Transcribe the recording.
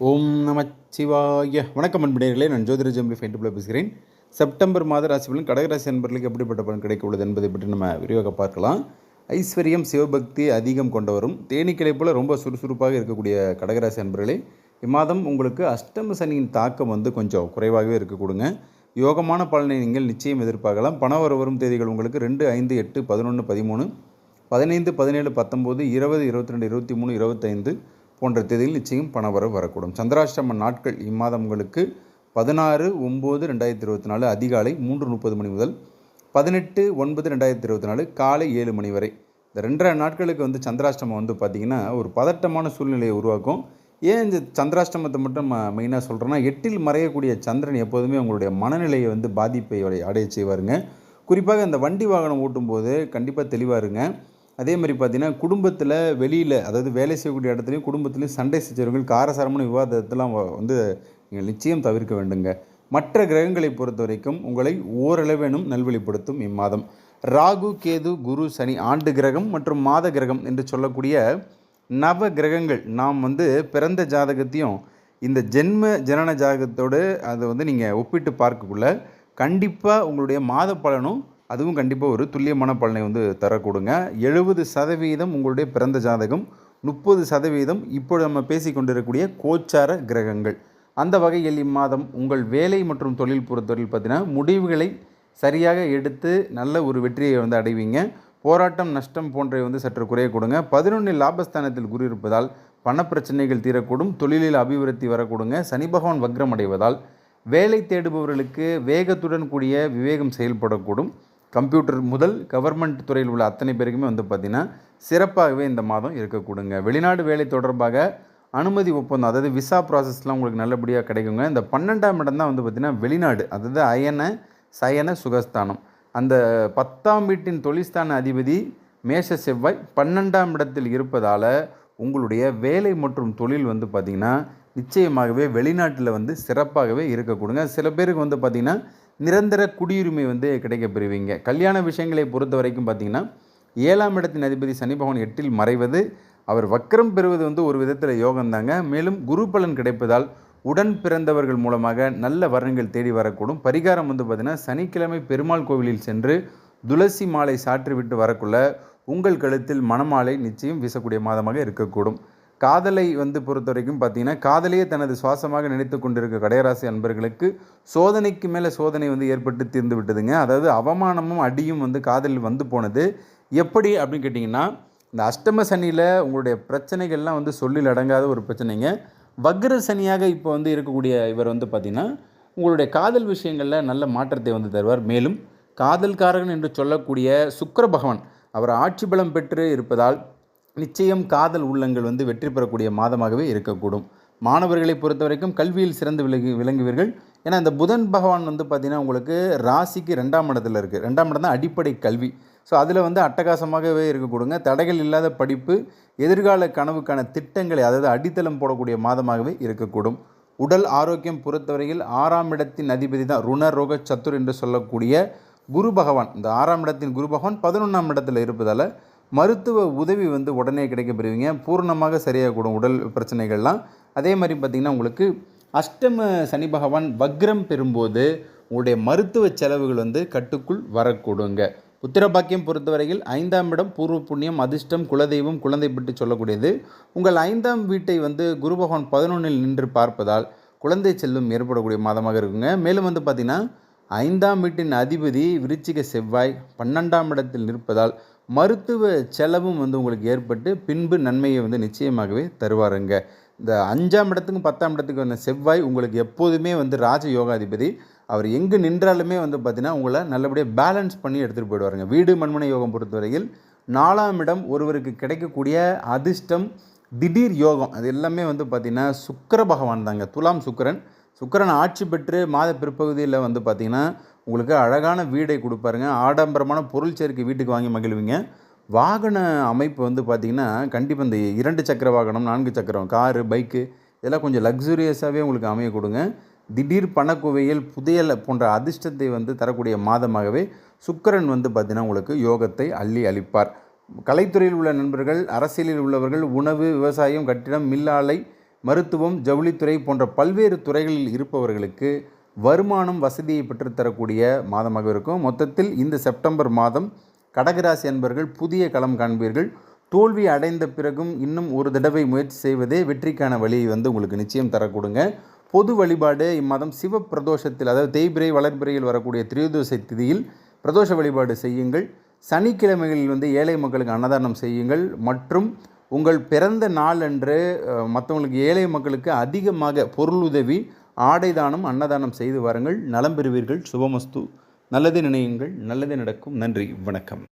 ஓம் நமச்சிவாய வணக்கம் அன்புடையர்களே நான் ஜோதிர ஜம்பி ஃபைண்டுபிள் பேசுகிறேன். செப்டம்பர் மாத ராசிபலன் கடகராசி நண்பர்களுக்கு எப்படிப்பட்ட பலன் கிடைக்க உள்ளது என்பதை பற்றி நம்ம விரிவாக பார்க்கலாம். ஐஸ்வர்யம் சிவபக்தி அதிகம் கொண்டவரும் தேனீக்களை போல் ரொம்ப சுறுசுறுப்பாக இருக்கக்கூடிய கடகராசி நண்பர்களே இம்மாதம் உங்களுக்கு அஷ்டம சனியின் தாக்கம் வந்து கொஞ்சம் குறைவாகவே இருக்க கொடுங்க. யோகமான பலனை நீங்கள் நிச்சயம் எதிர்பார்க்கலாம். பண வர வரும் தேதிகள் உங்களுக்கு ரெண்டு ஐந்து எட்டு பதினொன்று பதிமூணு பதினைந்து பதினேழு பத்தொம்போது இருபது இருபத்தி ரெண்டு இருபத்தி மூணு இருபத்தைந்து போன்ற தேதியில் நிச்சயம் பணவரவு வரக்கூடும். சந்திராஷ்டம நாட்கள் இம்மாதம் உங்களுக்கு பதினாறு ஒம்பது ரெண்டாயிரத்தி இருபத்தி நாலு அதிகாலை மூன்று முப்பது மணி முதல் பதினெட்டு ஒன்பது ரெண்டாயிரத்தி இருபத்தி நாலு காலை ஏழு மணி வரை. இந்த ரெண்டரை நாட்களுக்கு வந்து சந்திராஷ்டமம் வந்து பார்த்திங்கன்னா ஒரு பதட்டமான சூழ்நிலையை உருவாக்கும். ஏன் இந்த சந்திராஷ்டமத்தை மட்டும் மெயினாக சொல்கிறேன்னா எட்டில் மறையக்கூடிய சந்திரன் எப்போதுமே உங்களுடைய மனநிலையை வந்து பாதிப்பை அடைய- அடைய செய்வாருங்க. குறிப்பாக இந்த வண்டி வாகனம் ஓட்டும்போது கண்டிப்பாக தெளிவாக இருங்க. அதே மாதிரி பார்த்தீங்கன்னா குடும்பத்தில் வெளியில் அதாவது வேலை செய்யக்கூடிய இடத்துலையும் குடும்பத்துலையும் சண்டை சச்சரவுகள் காரசாரமான விவாதத்தெல்லாம் வந்து நீங்கள் நிச்சயம் தவிர்க்க வேண்டுங்க. மற்ற கிரகங்களை பொறுத்த வரைக்கும் உங்களை ஓரளவேனும் நல்வழிப்படுத்தும் இம்மாதம். ராகு கேது குரு சனி ஆண்டு கிரகம் மற்றும் மாத கிரகம் என்று சொல்லக்கூடிய நவ கிரகங்கள் நாம் வந்து பிறந்த ஜாதகத்தையும் இந்த ஜென்ம ஜனன ஜாதகத்தோடு அதை வந்து நீங்கள் ஒப்பிட்டு பார்க்கக்குள்ள கண்டிப்பாக உங்களுடைய மாத பலனும் அதுவும் கண்டிப்பாக ஒரு துல்லியமான பலனை வந்து தரக்கூடுங்க. எழுபது சதவீதம் உங்களுடைய பிறந்த ஜாதகம் முப்பது சதவீதம் இப்போ நம்ம பேசி கொண்டிருக்கக்கூடிய கோச்சார கிரகங்கள். அந்த வகையில் இம்மாதம் உங்கள் வேலை மற்றும் தொழில் பொறுத்தவரையில் பார்த்தீங்கன்னா முடிவுகளை சரியாக எடுத்து நல்ல ஒரு வெற்றியை வந்து அடைவீங்க. போராட்டம் நஷ்டம் போன்றவை வந்து சற்று குறைய கொடுங்க. பதினொன்றில் லாபஸ்தானத்தில் குரு இருப்பதால் பணப்பிரச்சனைகள் தீரக்கூடும். தொழிலில் அபிவிருத்தி வரக்கூடுங்க. சனி பகவான் வக்ரம் அடைவதால் வேலை தேடுபவர்களுக்கு வேகத்துடன் கூடிய விவேகம் செயல்படக்கூடும். கம்ப்யூட்டர் முதல் கவர்மெண்ட் துறையில் உள்ள அத்தனை பேருக்குமே வந்து பார்த்திங்கன்னா சிறப்பாகவே இந்த மாதம் இருக்கக்கூடுங்க வெளிநாடு வேலை தொடர்பாக அனுமதி ஒப்பந்தம் அதாவது விசா ப்ராசஸ்லாம் உங்களுக்கு நல்லபடியாக கிடைக்குங்க. இந்த பன்னெண்டாம் இடம் தான் வந்து பார்த்திங்கன்னா வெளிநாடு அதாவது அயன சயன சுகஸ்தானம். அந்த பத்தாம் வீட்டின் தொழில்ஸ்தான அதிபதி மேஷ செவ்வாய் பன்னெண்டாம் இடத்தில் இருப்பதால் உங்களுடைய வேலை மற்றும் தொழில் வந்து பார்த்திங்கன்னா நிச்சயமாகவே வெளிநாட்டில் வந்து சிறப்பாகவே இருக்கக்கூடுங்க சில பேருக்கு வந்து பார்த்திங்கன்னா நிரந்தர குடியுரிமை வந்து கிடைக்கப்பெறுவீங்க கல்யாண விஷயங்களை பொறுத்த வரைக்கும் பார்த்திங்கன்னா ஏழாம் இடத்தின் அதிபதி சனி பகவான் எட்டில் மறைவது அவர் வக்ரம் பெறுவது வந்து ஒரு விதத்தில் யோகம்தாங்க. மேலும் குரு பலன் கிடைப்பதால் உடன் பிறந்தவர்கள் மூலமாக நல்ல வரன்கள் தேடி வரக்கூடும். பரிகாரம் வந்து பார்த்திங்கன்னா சனிக்கிழமை பெருமாள் கோவிலில் சென்று துளசி மாலை சாற்றிவிட்டு வரக்குள்ள உங்கள் கழுத்தில் மணமாலை நிச்சயம் வீசக்கூடிய மாதமாக இருக்கக்கூடும். காதலை வந்து பொறுத்த வரைக்கும் பார்த்தீங்கன்னா காதலையே தனது சுவாசமாக நினைத்து கொண்டிருக்க கடையராசி அன்பர்களுக்கு சோதனைக்கு மேலே சோதனை வந்து ஏற்பட்டு தீர்ந்து விட்டதுங்க. அதாவது அவமானமும் அடியும் வந்து காதலில் வந்து போனது. எப்படி அப்படின்னு கேட்டிங்கன்னா இந்த அஷ்டம சனியில் உங்களுடைய பிரச்சனைகள்லாம் வந்து சொல்லில் அடங்காத ஒரு பிரச்சனைங்க. வக்ர சனியாக இப்போ வந்து இருக்கக்கூடிய இவர் வந்து பார்த்திங்கன்னா உங்களுடைய காதல் விஷயங்களில் நல்ல மாற்றத்தை வந்து தருவார். மேலும் காதல்காரகன் என்று சொல்லக்கூடிய சுக்கர பகவான் அவர் ஆட்சி பலம் பெற்று இருப்பதால் நிச்சயம் காதல் உள்ளங்கள் வந்து வெற்றி பெறக்கூடிய மாதமாகவே இருக்கக்கூடும். மாணவர்களை பொறுத்த வரைக்கும் கல்வியில் சிறந்து விளங்கி விளங்குவீர்கள். ஏன்னா இந்த புதன் பகவான் வந்து பார்த்திங்கன்னா உங்களுக்கு ராசிக்கு ரெண்டாம் இடத்துல இருக்குது ரெண்டாம் இடம் தான் அடிப்படை கல்வி. ஸோ அதில் வந்து அட்டகாசமாகவே இருக்கக்கூடுங்க. தடைகள் இல்லாத படிப்பு எதிர்கால கனவுக்கான திட்டங்களை அதாவது அடித்தளம் போடக்கூடிய மாதமாகவே இருக்கக்கூடும். உடல் ஆரோக்கியம் பொறுத்தவரையில் ஆறாம் இடத்தின் அதிபதி தான் ருண ரோக சத்துர் என்று சொல்லக்கூடிய குரு பகவான். இந்த ஆறாம் இடத்தின் குரு பகவான் பதினொன்றாம் இடத்துல இருப்பதால் மருத்துவ உதவி வந்து உடனே கிடைக்க பெறுவீங்க பூர்ணமாக சரியாகக்கூடும் உடல் பிரச்சனைகள்லாம். அதே மாதிரி பார்த்திங்கன்னா உங்களுக்கு அஷ்டம சனி பகவான் வக்ரம் பெறும்போது உங்களுடைய மருத்துவ செலவுகள் வந்து கட்டுக்குள் வரக்கூடுங்க. உத்திரபாக்கியம் பொறுத்தவரையில் ஐந்தாம் இடம் பூர்வ புண்ணியம் அதிர்ஷ்டம் குலதெய்வம் குழந்தை பற்றி சொல்லக்கூடியது. உங்கள் ஐந்தாம் வீட்டை வந்து குரு பகவான் பதினொன்றில் நின்று பார்ப்பதால் குழந்தை செல்லும் ஏற்படக்கூடிய மாதமாக இருக்குங்க. மேலும் வந்து பார்த்திங்கன்னா ஐந்தாம் வீட்டின் அதிபதி விருச்சிக செவ்வாய் பன்னெண்டாம் இடத்தில் நிற்பதால் மருத்துவ செலவும் வந்து உங்களுக்கு ஏற்பட்டு பின்பு நன்மையை வந்து நிச்சயமாகவே தருவாருங்க. இந்த அஞ்சாம் இடத்துக்கும் பத்தாம் இடத்துக்கு வந்த செவ்வாய் உங்களுக்கு எப்போதுமே வந்து ராஜ யோகாதிபதி. அவர் எங்கு நின்றாலுமே வந்து பார்த்திங்கன்னா உங்களை நல்லபடியாக பேலன்ஸ் பண்ணி எடுத்துகிட்டு போயிடுவாருங்க. வீடு மண்மனை யோகம் பொறுத்தவரையில் நாலாம் இடம் ஒருவருக்கு கிடைக்கக்கூடிய அதிர்ஷ்டம் திடீர் யோகம். அது எல்லாமே வந்து பார்த்திங்கன்னா சுக்கர பகவான் தாங்க. துலாம் சுக்கரன். சுக்கரன் ஆட்சி பெற்று மாத பிற்பகுதியில் வந்து பார்த்திங்கன்னா உங்களுக்கு அழகான வீடை கொடுப்பாருங்க. ஆடம்பரமான பொருள் சேர்க்கை வீட்டுக்கு வாங்கி மகிழ்வீங்க. வாகன அமைப்பு வந்து பார்த்திங்கன்னா கண்டிப்பாக இந்த இரண்டு சக்கர வாகனம் நான்கு சக்கரம் காரு பைக்கு இதெல்லாம் கொஞ்சம் லக்ஸுரியஸாகவே உங்களுக்கு அமைய கொடுங்க. திடீர் பணக்குவையில் புதையல் போன்ற அதிர்ஷ்டத்தை வந்து தரக்கூடிய மாதமாகவே சுக்கரன் வந்து பார்த்திங்கன்னா உங்களுக்கு யோகத்தை அள்ளி அளிப்பார். கலைத்துறையில் உள்ள நண்பர்கள் அரசியலில் உள்ளவர்கள் உணவு விவசாயம் கட்டிடம் மில்லாலை மருத்துவம் ஜவுளித்துறை போன்ற பல்வேறு துறைகளில் இருப்பவர்களுக்கு வருமானம் வசதியை பெற்றுத்தரக்கூடிய மாதமாக இருக்கும். மொத்தத்தில் இந்த செப்டம்பர் மாதம் கடகராசி அன்பர்கள் புதிய களம் காண்பீர்கள். தோல்வி அடைந்த பிறகும் இன்னும் ஒரு தடவை முயற்சி செய்வதே வெற்றிக்கான வழியை வந்து உங்களுக்கு நிச்சயம் தரக்கூடுங்க. பொது வழிபாடு இம்மாதம் சிவ பிரதோஷத்தில் அதாவது தேய்பிரை வளர்பிறையில் வரக்கூடிய திரியோதசை திதியில் பிரதோஷ வழிபாடு செய்யுங்கள். சனிக்கிழமைகளில் வந்து ஏழை மக்களுக்கு அன்னதானம் செய்யுங்கள். மற்றும் உங்கள் பிறந்த நாள் அன்று மற்றவங்களுக்கு ஏழை மக்களுக்கு அதிகமாக பொருள் உதவி ஆடை தானம் அன்னதானம் செய்து வாருங்கள். நலம் பெறுவீர்கள். சுபமஸ்து. நல்லது நினையுங்கள். நல்லது நடக்கும். நன்றி. வணக்கம்.